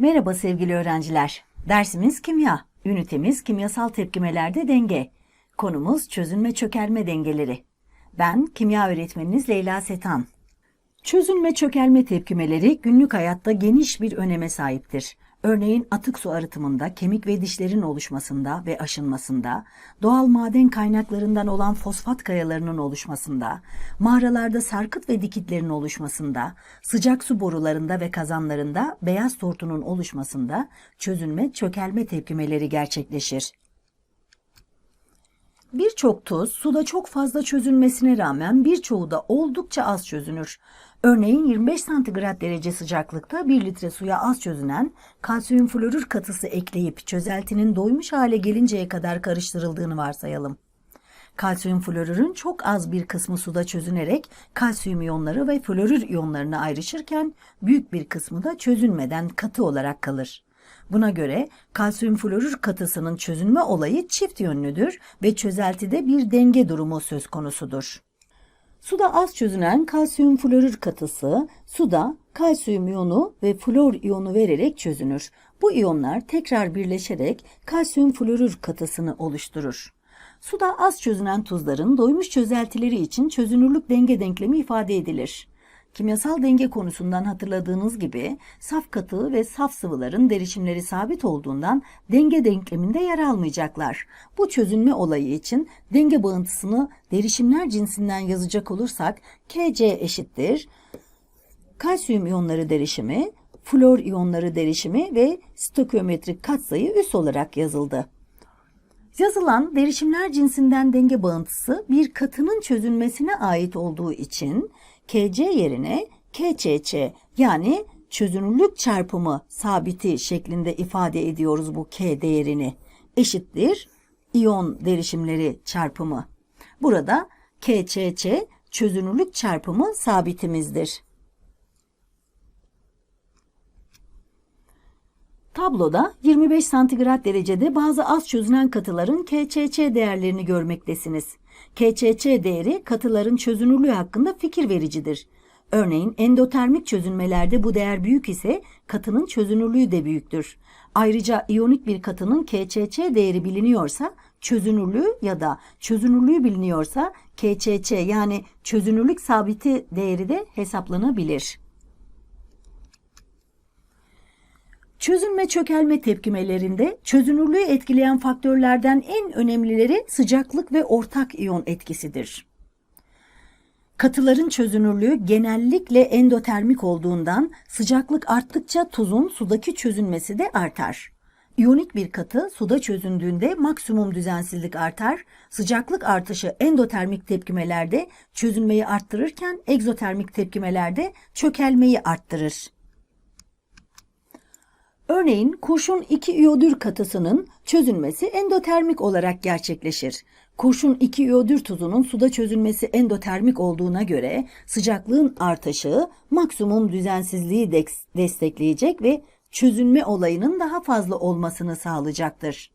Merhaba sevgili öğrenciler. Dersimiz kimya. Ünitemiz kimyasal tepkimelerde denge. Konumuz çözünme çökelme dengeleri. Ben kimya öğretmeniniz Leyla Setan. Çözünme çökelme tepkimeleri günlük hayatta geniş bir öneme sahiptir. Örneğin atık su arıtımında kemik ve dişlerin oluşmasında ve aşınmasında, doğal maden kaynaklarından olan fosfat kayalarının oluşmasında, mağaralarda sarkıt ve dikitlerin oluşmasında, sıcak su borularında ve kazanlarında beyaz tortunun oluşmasında çözünme çökelme tepkimeleri gerçekleşir. Birçok tuz suda çok fazla çözülmesine rağmen birçoğu da oldukça az çözünür. Örneğin 25 santigrat derece sıcaklıkta 1 litre suya az çözünen kalsiyum florür katısı ekleyip çözeltinin doymuş hale gelinceye kadar karıştırıldığını varsayalım. Kalsiyum florürün çok az bir kısmı suda çözünerek kalsiyum iyonları ve florür iyonlarına ayrışırken büyük bir kısmı da çözünmeden katı olarak kalır. Buna göre kalsiyum florür katısının çözünme olayı çift yönlüdür ve çözeltide bir denge durumu söz konusudur. Suda az çözünen kalsiyum florür katısı suda kalsiyum iyonu ve flor iyonu vererek çözünür. Bu iyonlar tekrar birleşerek kalsiyum florür katısını oluşturur. Suda az çözünen tuzların doymuş çözeltileri için çözünürlük denge denklemi ifade edilir. Kimyasal denge konusundan hatırladığınız gibi saf katı ve saf sıvıların derişimleri sabit olduğundan denge denkleminde yer almayacaklar. Bu çözünme olayı için denge bağıntısını derişimler cinsinden yazacak olursak Kc eşittir kalsiyum iyonları derişimi, flor iyonları derişimi ve stoikiyometrik katsayı üs olarak yazıldı. Yazılan derişimler cinsinden denge bağıntısı bir katının çözünmesine ait olduğu için Kc yerine KÇC yani çözünürlük çarpımı sabiti şeklinde ifade ediyoruz bu K değerini. Eşittir iyon derişimleri çarpımı. Burada KÇC çözünürlük çarpımı sabitimizdir. Tabloda 25 santigrat derecede bazı az çözünen katıların KÇC değerlerini görmektesiniz. KÇC değeri katıların çözünürlüğü hakkında fikir vericidir. Örneğin endotermik çözünmelerde bu değer büyük ise katının çözünürlüğü de büyüktür. Ayrıca iyonik bir katının KÇC değeri biliniyorsa çözünürlüğü ya da çözünürlüğü biliniyorsa KÇC yani çözünürlük sabiti değeri de hesaplanabilir. Çözünme çökelme tepkimelerinde çözünürlüğü etkileyen faktörlerden en önemlileri sıcaklık ve ortak iyon etkisidir. Katıların çözünürlüğü genellikle endotermik olduğundan sıcaklık arttıkça tuzun sudaki çözünmesi de artar. İyonik bir katı suda çözündüğünde maksimum düzensizlik artar. Sıcaklık artışı endotermik tepkimelerde çözünmeyi arttırırken egzotermik tepkimelerde çökelmeyi arttırır. Örneğin kurşun 2 iyodür katısının çözünmesi endotermik olarak gerçekleşir. Kurşun 2 iyodür tuzunun suda çözünmesi endotermik olduğuna göre sıcaklığın artışı maksimum düzensizliği destekleyecek ve çözünme olayının daha fazla olmasını sağlayacaktır.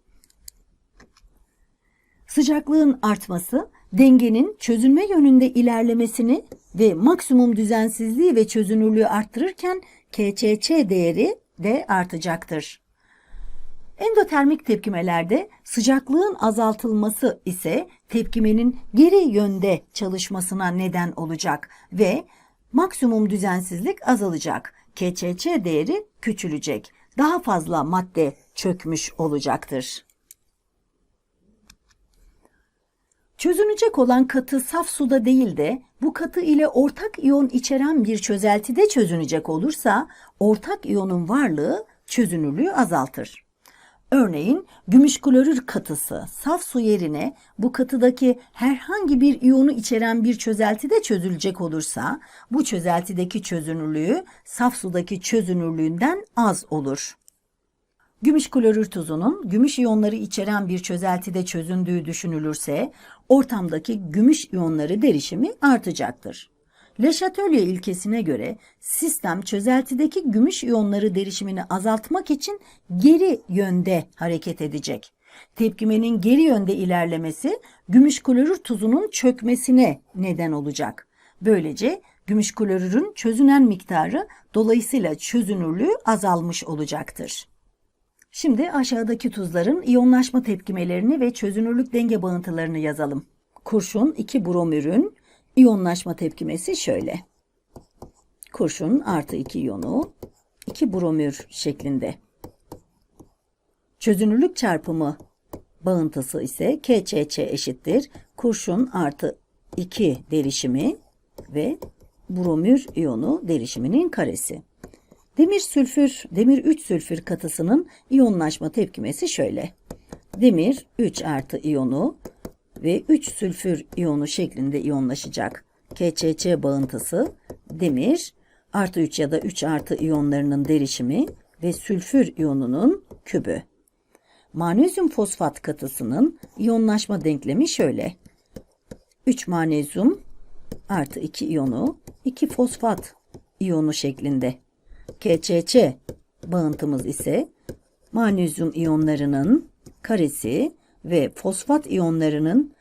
Sıcaklığın artması dengenin çözünme yönünde ilerlemesini ve maksimum düzensizliği ve çözünürlüğü arttırırken KÇC değeri de artacaktır. Endotermik tepkimelerde sıcaklığın azaltılması ise tepkimenin geri yönde çalışmasına neden olacak ve maksimum düzensizlik azalacak. KÇC değeri küçülecek. Daha fazla madde çökmüş olacaktır. Çözünecek olan katı saf suda değil de bu katı ile ortak iyon içeren bir çözeltide çözünecek olursa ortak iyonun varlığı çözünürlüğü azaltır. Örneğin gümüş klorür katısı saf su yerine bu katıdaki herhangi bir iyonu içeren bir çözeltide çözülecek olursa bu çözeltideki çözünürlüğü saf sudaki çözünürlüğünden az olur. Gümüş klorür tuzunun gümüş iyonları içeren bir çözeltide çözündüğü düşünülürse ortamdaki gümüş iyonları derişimi artacaktır. Le Chatelier ilkesine göre sistem çözeltideki gümüş iyonları derişimini azaltmak için geri yönde hareket edecek. Tepkimenin geri yönde ilerlemesi gümüş klorür tuzunun çökmesine neden olacak. Böylece Gümüş klorürün çözünen miktarı dolayısıyla çözünürlüğü azalmış olacaktır. Şimdi aşağıdaki tuzların iyonlaşma tepkimelerini ve çözünürlük denge bağıntılarını yazalım. Kurşun 2 bromürün iyonlaşma tepkimesi şöyle. Kurşun artı 2 iyonu 2 bromür şeklinde. Çözünürlük çarpımı bağıntısı ise KÇÇ eşittir. Kurşun artı 2 derişimi ve bromür iyonu derişiminin karesi. Demir sülfür, demir 3 sülfür katısının iyonlaşma tepkimesi şöyle. Demir 3 artı iyonu ve 3 sülfür iyonu şeklinde iyonlaşacak. KÇÇ bağıntısı demir artı 3 ya da 3 artı iyonlarının derişimi ve sülfür iyonunun kübü. Manezyum fosfat katısının iyonlaşma denklemi şöyle. 3 manezyum artı 2 iyonu 2 fosfat iyonu şeklinde. KÇÇ bağıntımız ise manezyum iyonlarının karesi ve fosfat iyonlarının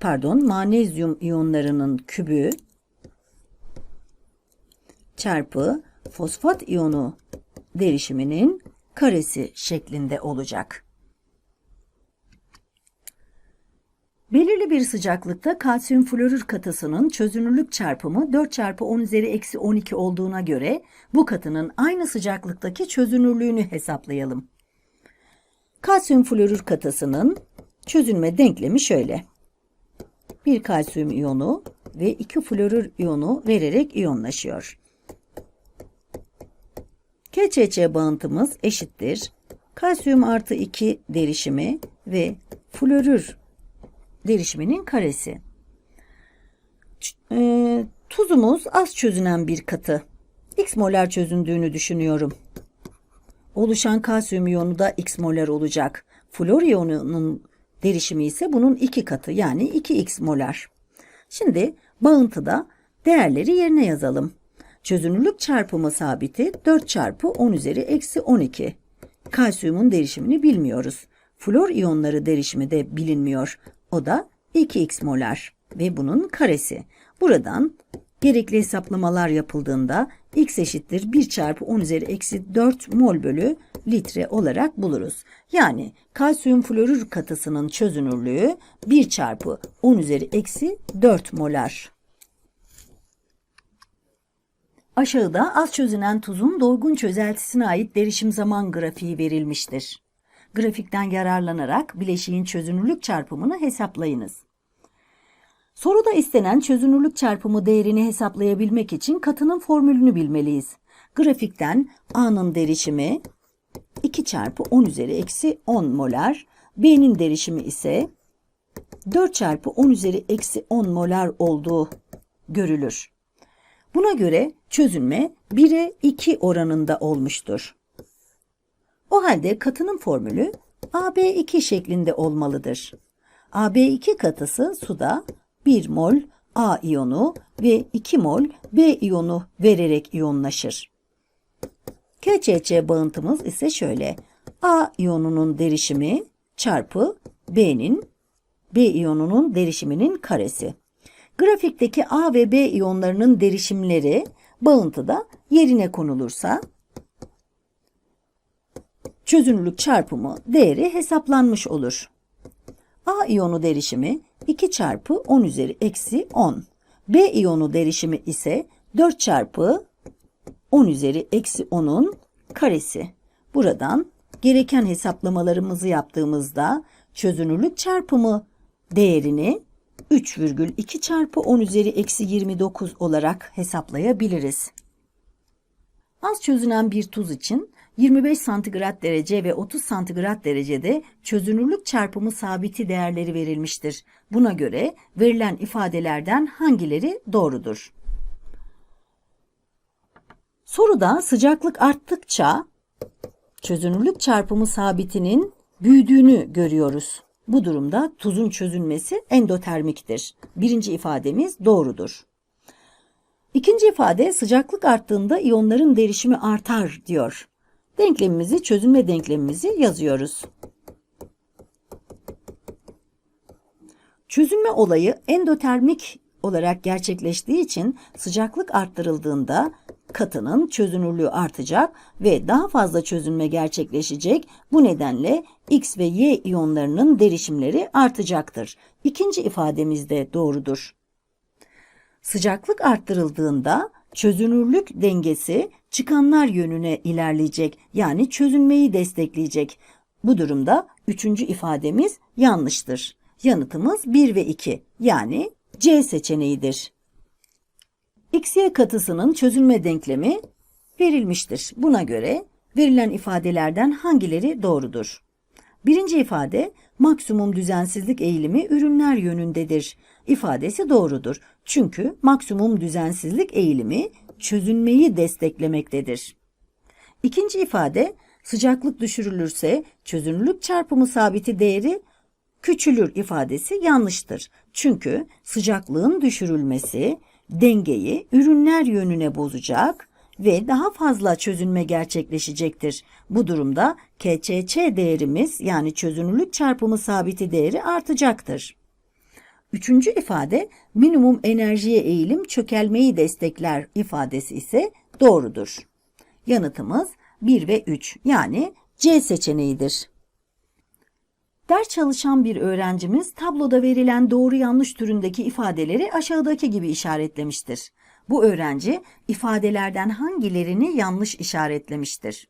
pardon manezyum iyonlarının kübü çarpı fosfat iyonu derişiminin karesi şeklinde olacak. Belirli bir sıcaklıkta kalsiyum florür katısının çözünürlük çarpımı 4 çarpı 10 üzeri eksi 12 olduğuna göre bu katının aynı sıcaklıktaki çözünürlüğünü hesaplayalım. Kalsiyum florür katısının çözünme denklemi şöyle. Bir kalsiyum iyonu ve iki florür iyonu vererek iyonlaşıyor. KÇÇ bağıntımız eşittir. Kalsiyum artı 2 derişimi ve florür derişiminin karesi. E, tuzumuz az çözünen bir katı. X molar çözündüğünü düşünüyorum. Oluşan kalsiyum iyonu da X molar olacak. Flor iyonunun derişimi ise bunun iki katı yani 2X molar. Şimdi bağıntıda değerleri yerine yazalım. Çözünürlük çarpımı sabiti 4 çarpı 10 üzeri eksi 12. Kalsiyumun derişimini bilmiyoruz. Flor iyonları derişimi de bilinmiyor. O da 2x molar ve bunun karesi. Buradan gerekli hesaplamalar yapıldığında x eşittir 1 çarpı 10 üzeri eksi 4 mol bölü litre olarak buluruz. Yani kalsiyum florür katısının çözünürlüğü 1 çarpı 10 üzeri eksi 4 molar. Aşağıda az çözünen tuzun doygun çözeltisine ait derişim zaman grafiği verilmiştir. Grafikten yararlanarak bileşiğin çözünürlük çarpımını hesaplayınız. Soruda istenen çözünürlük çarpımı değerini hesaplayabilmek için katının formülünü bilmeliyiz. Grafikten A'nın derişimi 2 çarpı 10 üzeri eksi 10 molar, B'nin derişimi ise 4 çarpı 10 üzeri eksi 10 molar olduğu görülür. Buna göre çözünme 1'e 2 oranında olmuştur. O halde katının formülü AB2 şeklinde olmalıdır. AB2 katısı suda 1 mol A iyonu ve 2 mol B iyonu vererek iyonlaşır. KCC bağıntımız ise şöyle. A iyonunun derişimi çarpı B'nin B iyonunun derişiminin karesi. Grafikteki A ve B iyonlarının derişimleri bağıntıda yerine konulursa çözünürlük çarpımı değeri hesaplanmış olur. A iyonu derişimi 2 çarpı 10 üzeri eksi 10. B iyonu derişimi ise 4 çarpı 10 üzeri eksi 10'un karesi. Buradan gereken hesaplamalarımızı yaptığımızda çözünürlük çarpımı değerini 3,2 çarpı 10 üzeri eksi 29 olarak hesaplayabiliriz. Az çözünen bir tuz için 25 santigrat derece ve 30 santigrat derecede çözünürlük çarpımı sabiti değerleri verilmiştir. Buna göre verilen ifadelerden hangileri doğrudur? Soruda sıcaklık arttıkça çözünürlük çarpımı sabitinin büyüdüğünü görüyoruz. Bu durumda tuzun çözünmesi endotermiktir. Birinci ifademiz doğrudur. İkinci ifade sıcaklık arttığında iyonların derişimi artar diyor. Denklemimizi, çözünme denklemimizi yazıyoruz. Çözünme olayı endotermik olarak gerçekleştiği için sıcaklık arttırıldığında katının çözünürlüğü artacak ve daha fazla çözünme gerçekleşecek. Bu nedenle X ve Y iyonlarının derişimleri artacaktır. İkinci ifademiz de doğrudur. Sıcaklık arttırıldığında çözünürlük dengesi çıkanlar yönüne ilerleyecek yani çözünmeyi destekleyecek. Bu durumda üçüncü ifademiz yanlıştır. Yanıtımız 1 ve 2 yani C seçeneğidir. XY katısının çözünme denklemi verilmiştir. Buna göre verilen ifadelerden hangileri doğrudur? Birinci ifade maksimum düzensizlik eğilimi ürünler yönündedir ifadesi doğrudur. Çünkü maksimum düzensizlik eğilimi çözünmeyi desteklemektedir. İkinci ifade sıcaklık düşürülürse çözünürlük çarpımı sabiti değeri küçülür ifadesi yanlıştır. Çünkü sıcaklığın düşürülmesi dengeyi ürünler yönüne bozacak ve daha fazla çözünme gerçekleşecektir. Bu durumda KÇÇ değerimiz yani çözünürlük çarpımı sabiti değeri artacaktır. Üçüncü ifade minimum enerjiye eğilim çökelmeyi destekler ifadesi ise doğrudur. Yanıtımız 1 ve 3 yani C seçeneğidir. Ders çalışan bir öğrencimiz tabloda verilen doğru yanlış türündeki ifadeleri aşağıdaki gibi işaretlemiştir. Bu öğrenci ifadelerden hangilerini yanlış işaretlemiştir?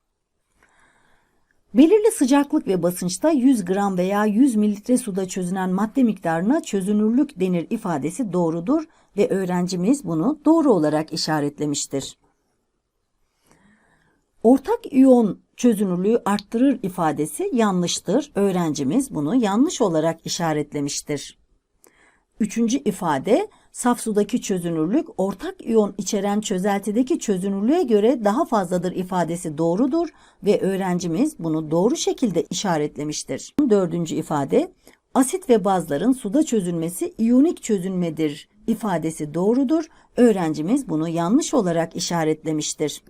Belirli sıcaklık ve basınçta 100 gram veya 100 mililitre suda çözünen madde miktarına çözünürlük denir ifadesi doğrudur ve öğrencimiz bunu doğru olarak işaretlemiştir. Ortak iyon çözünürlüğü arttırır ifadesi yanlıştır. Öğrencimiz bunu yanlış olarak işaretlemiştir. Üçüncü ifade saf sudaki çözünürlük ortak iyon içeren çözeltideki çözünürlüğe göre daha fazladır ifadesi doğrudur ve öğrencimiz bunu doğru şekilde işaretlemiştir. Dördüncü ifade asit ve bazların suda çözülmesi iyonik çözünmedir ifadesi doğrudur. Öğrencimiz bunu yanlış olarak işaretlemiştir.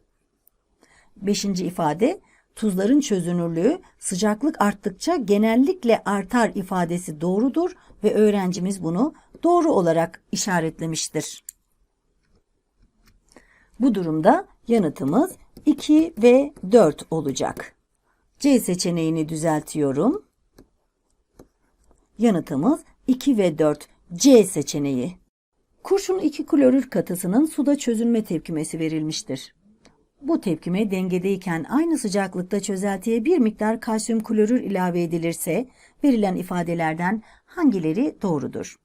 Beşinci ifade tuzların çözünürlüğü sıcaklık arttıkça genellikle artar ifadesi doğrudur ve öğrencimiz bunu doğru olarak işaretlemiştir. Bu durumda yanıtımız 2 ve 4 olacak. C seçeneğini düzeltiyorum. Yanıtımız 2 ve 4 C seçeneği. Kurşun 2 klorür katısının suda çözünme tepkimesi verilmiştir. Bu tepkime dengedeyken aynı sıcaklıkta çözeltiye bir miktar kalsiyum klorür ilave edilirse verilen ifadelerden hangileri doğrudur?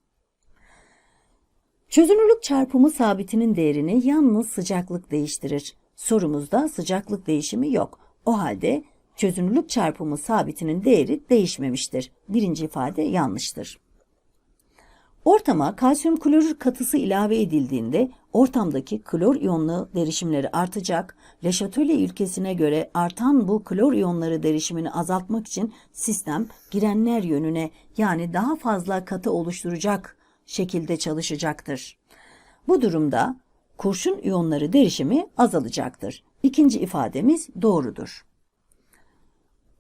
Çözünürlük çarpımı sabitinin değerini yalnız sıcaklık değiştirir. Sorumuzda sıcaklık değişimi yok. O halde çözünürlük çarpımı sabitinin değeri değişmemiştir. Birinci ifade yanlıştır. Ortama kalsiyum klorür katısı ilave edildiğinde ortamdaki klor iyonlu derişimleri artacak. Leşatölye ülkesine göre artan bu klor iyonları derişimini azaltmak için sistem girenler yönüne yani daha fazla katı oluşturacak şekilde çalışacaktır. Bu durumda kurşun iyonları derişimi azalacaktır. İkinci ifademiz doğrudur.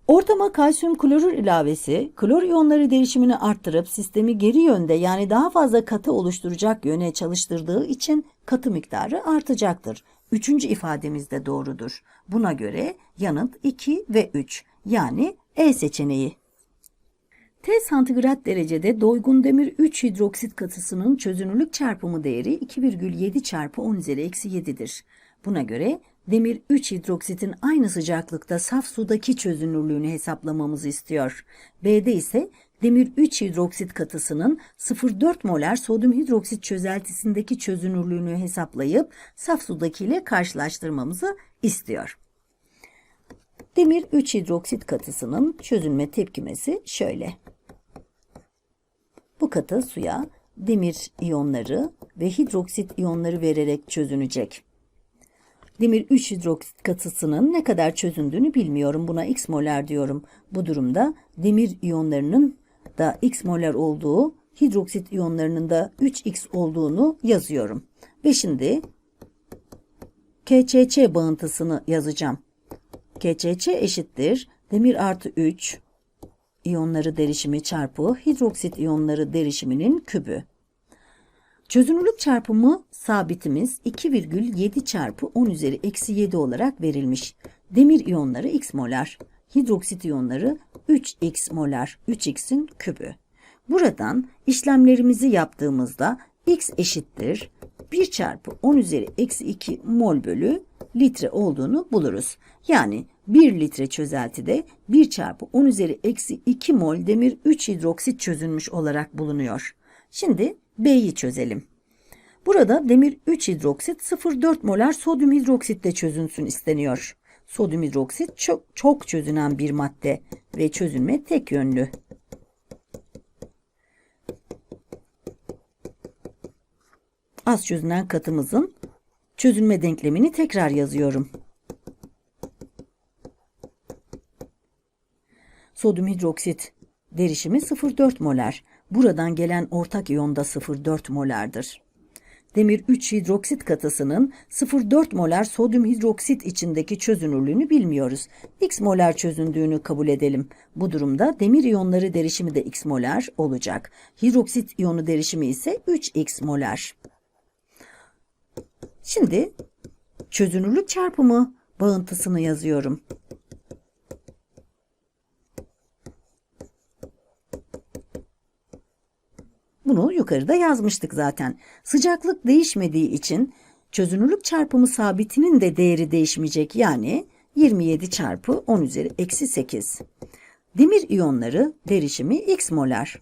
Ortama kalsiyum klorür ilavesi klor iyonları derişimini arttırıp sistemi geri yönde yani daha fazla katı oluşturacak yöne çalıştırdığı için katı miktarı artacaktır. Üçüncü ifademiz de doğrudur. Buna göre yanıt 2 ve 3 yani E seçeneği. T santigrat derecede doygun demir 3 hidroksit katısının çözünürlük çarpımı değeri 2,7 çarpı 10 üzeri eksi 7'dir. Buna göre demir 3 hidroksitin aynı sıcaklıkta saf sudaki çözünürlüğünü hesaplamamızı istiyor. B'de ise demir 3 hidroksit katısının 0,4 molar sodyum hidroksit çözeltisindeki çözünürlüğünü hesaplayıp saf sudaki ile karşılaştırmamızı istiyor. Demir 3 hidroksit katısının çözünme tepkimesi şöyle. Bu katı suya demir iyonları ve hidroksit iyonları vererek çözünecek. Demir 3 hidroksit katısının ne kadar çözündüğünü bilmiyorum. Buna x molar diyorum. Bu durumda demir iyonlarının da x molar olduğu, hidroksit iyonlarının da 3x olduğunu yazıyorum. Ve şimdi KÇÇ bağıntısını yazacağım. KÇÇ eşittir demir artı 3 iyonları derişimi çarpı hidroksit iyonları derişiminin kübü. Çözünürlük çarpımı sabitimiz 2,7 çarpı 10 üzeri eksi 7 olarak verilmiş. Demir iyonları x molar, hidroksit iyonları 3x molar, 3x'in kübü. Buradan işlemlerimizi yaptığımızda x eşittir 1 çarpı 10 üzeri eksi 2 mol bölü litre olduğunu buluruz. Yani 1 litre çözeltide 1 çarpı 10 üzeri eksi 2 mol demir 3 hidroksit çözülmüş olarak bulunuyor. Şimdi B'yi çözelim. Burada demir 3 hidroksit 0,4 molar sodyum hidroksitle çözünsün isteniyor. Sodyum hidroksit çok, çok çözünen bir madde ve çözünme tek yönlü. Az çözünen katımızın çözünme denklemini tekrar yazıyorum. Sodyum hidroksit derişimi 0,4 molar. Buradan gelen ortak iyon da 0,4 molardır. Demir 3 hidroksit katısının 0,4 molar sodyum hidroksit içindeki çözünürlüğünü bilmiyoruz. X molar çözündüğünü kabul edelim. Bu durumda demir iyonları derişimi de X molar olacak. Hidroksit iyonu derişimi ise 3X molar. Şimdi çözünürlük çarpımı bağıntısını yazıyorum. Bunu yukarıda yazmıştık zaten. Sıcaklık değişmediği için çözünürlük çarpımı sabitinin de değeri değişmeyecek. Yani 27 çarpı 10 üzeri eksi 8. Demir iyonları derişimi x molar.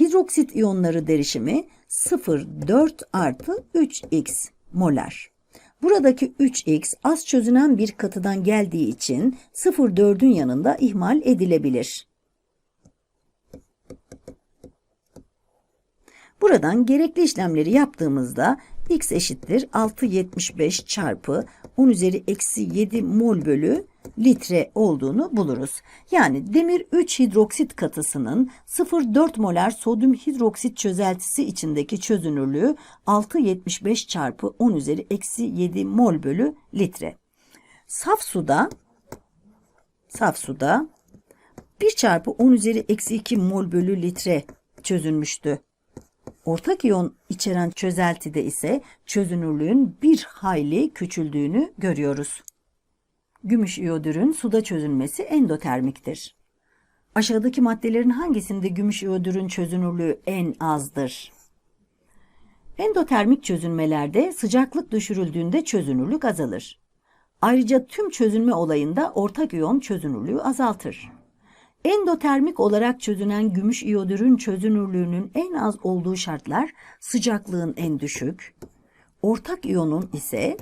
Hidroksit iyonları derişimi 0,4 artı 3x molar. Buradaki 3x az çözünen bir katıdan geldiği için 0,4'ün yanında ihmal edilebilir. Buradan gerekli işlemleri yaptığımızda x eşittir 675 çarpı 10 üzeri eksi 7 mol bölü litre olduğunu buluruz. Yani demir 3 hidroksit katısının 0,4 molar sodyum hidroksit çözeltisi içindeki çözünürlüğü 675 çarpı 10 üzeri eksi 7 mol bölü litre. Saf suda saf suda 1 çarpı 10 üzeri eksi 2 mol bölü litre çözülmüştü. Ortak iyon içeren çözeltide ise çözünürlüğün bir hayli küçüldüğünü görüyoruz. Gümüş iyodürün suda çözülmesi endotermiktir. Aşağıdaki maddelerin hangisinde gümüş iyodürün çözünürlüğü en azdır? Endotermik çözünmelerde sıcaklık düşürüldüğünde çözünürlük azalır. Ayrıca tüm çözünme olayında ortak iyon çözünürlüğü azaltır. Endotermik olarak çözünen gümüş iyodürün çözünürlüğünün en az olduğu şartlar sıcaklığın en düşük, ortak iyonun ise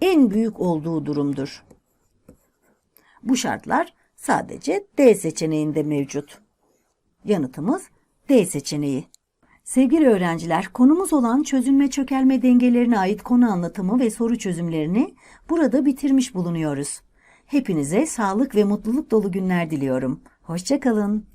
en büyük olduğu durumdur. Bu şartlar sadece D seçeneğinde mevcut. Yanıtımız D seçeneği. Sevgili öğrenciler, konumuz olan çözünme çökelme dengelerine ait konu anlatımı ve soru çözümlerini burada bitirmiş bulunuyoruz. Hepinize sağlık ve mutluluk dolu günler diliyorum. Hoşçakalın.